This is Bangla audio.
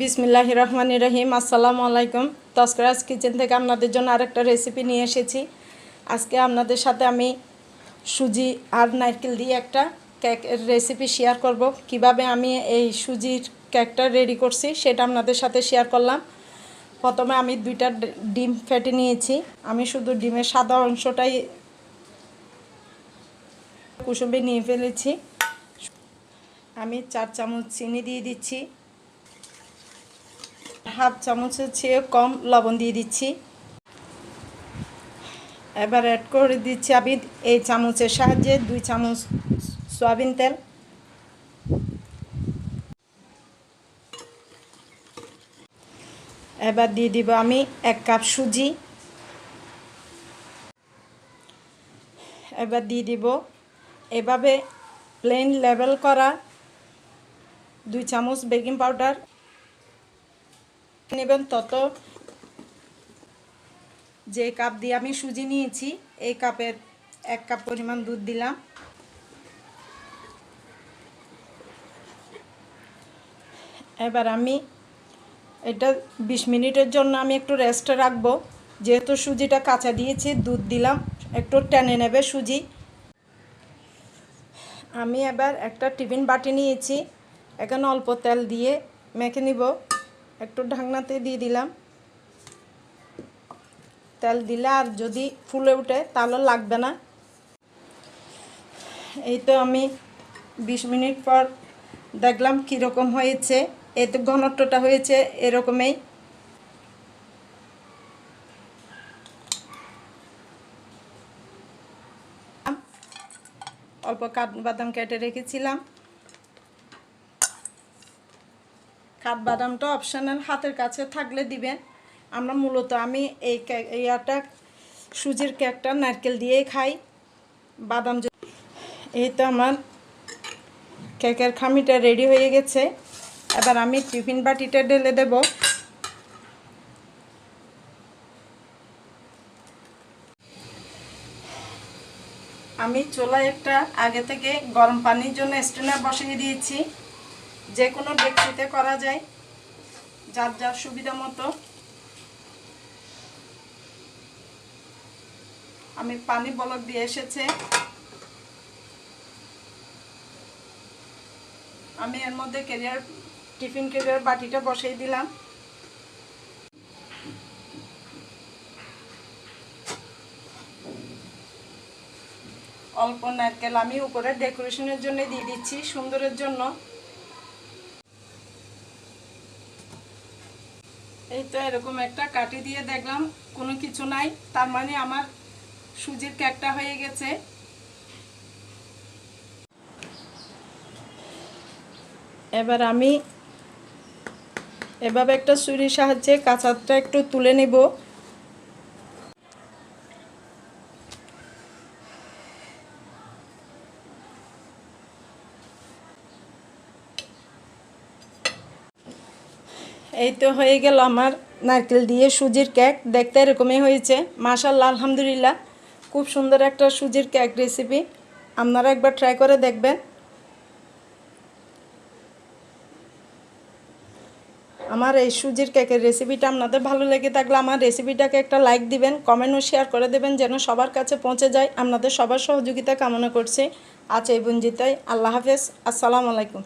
বিসমিল্লাহ রহমান রহিম, আসসালামু আলাইকুম। তস্করাজ কিচেন থেকে আপনাদের জন্য আরেকটা রেসিপি নিয়ে এসেছি। আজকে আপনাদের সাথে আমি সুজি আর নারকেল দিয়ে একটা কেক রেসিপি শেয়ার করব। কীভাবে আমি এই সুজির কেকটা রেডি করছি সেটা আপনাদের সাথে শেয়ার করলাম। প্রথমে আমি দুইটা ডিম ফেটে নিয়েছি। আমি শুধু ডিমের সাদা অংশটাই কুসুমে নিয়ে ফেলেছি। আমি চার চামচ চিনি দিয়ে দিচ্ছি। হাফ চামচের চেয়ে কম লবণ দিয়ে দিচ্ছি। এবার অ্যাড করে দিচ্ছি আমি এই চামচের সাহায্যে দুই চামচ সয়াবিন তেল। এবার দিয়ে দিব আমি এক কাপ সুজি। এবার দিয়ে দিব এভাবে প্লেন লেবেল করা দুই চামচ বেকিং পাউডার নেবেন তত যে কাপ দিয়ে আমি সুজি নিয়েছি, এই কাপের এক কাপ পরিমাণ দুধ দিলাম। এবার আমি এটা বিশ মিনিটের জন্য আমি একটু রেস্টে রাখব। যেহেতু সুজিটা কাঁচা দিয়েছি, দুধ দিলাম, একটু টেনে নেবে সুজি। আমি এবার একটা টিফিন বাটি নিয়েছি, এখানে অল্প তেল দিয়ে মেখে নিব। একটু ঢাকনাতে দিয়ে দিলাম। তেল দিলে আর যদি ফুলে ওঠে তাহলে লাগবে না। এই তো আমি বিশ মিনিট পর দেখলাম কীরকম হয়েছে এই তো ঘনত্বটা হয়েছে এরকমই। অল্প কাঠ বাদাম কেটে রেখেছিলাম। কাঠবাদামটা অপশানাল হাতের কাছে থাকলে দিবেন। আমরা মূলত আমি এই ইয়াটা সুজির কেকটা নারকেল দিয়েই খাই। বাদাম এই তো আমার কেকের খামিটা রেডি হয়ে গেছে। এবার আমি টিফিন বাটিটা ঢেলে দেব। আমি চুলায় একটা আগে থেকে গরম পানির জন্য স্ট্যান্ডার বসিয়ে দিয়েছি। যে কোনো ডেকচিতে করা যায়। যার যার সুবিধা মতো। আমি পানি বলক দিয়ে এসেছে। আমি এর মধ্যে কেরিয়ার, টিফিন কেরিয়ার বাটিটা বসিয়ে দিলাম। অল্প নারকেল আমি উপরে ডেকোরেশনের জন্য দিয়ে দিচ্ছি, সুন্দরের জন্য। এই তো এরকম একটা কাটি দিয়ে দেখলাম, কোনো কিছু নাই। তার মানে আমার সুজির কেকটা হয়ে গেছে। এবার আমি এভাবে একটা ছুরির সাহায্যে কাঁচাটা একটু তুলে নেব। এই তো হয়ে গেল আমার নারকেল দিয়ে সুজির কেক দেখতে এরকমই হয়েছে। মাশাল্লাহ আলহামদুলিল্লাহ। খুব সুন্দর একটা সুজির কেক রেসিপি আপনারা একবার ট্রাই করে দেখবেন। আমার এই সুজির কেকের রেসিপিটা আপনাদের ভালো লেগে থাকলে আমার রেসিপিটাকে একটা লাইক দিবেন কমেন্ট ও শেয়ার করে দেবেন, যেন সবার কাছে পৌঁছে যায়। আপনাদের সবার সহযোগিতা কামনা করছি। আজ এই বঞ্জিতাই আল্লাহ হাফেজ। আসসালামু আলাইকুম।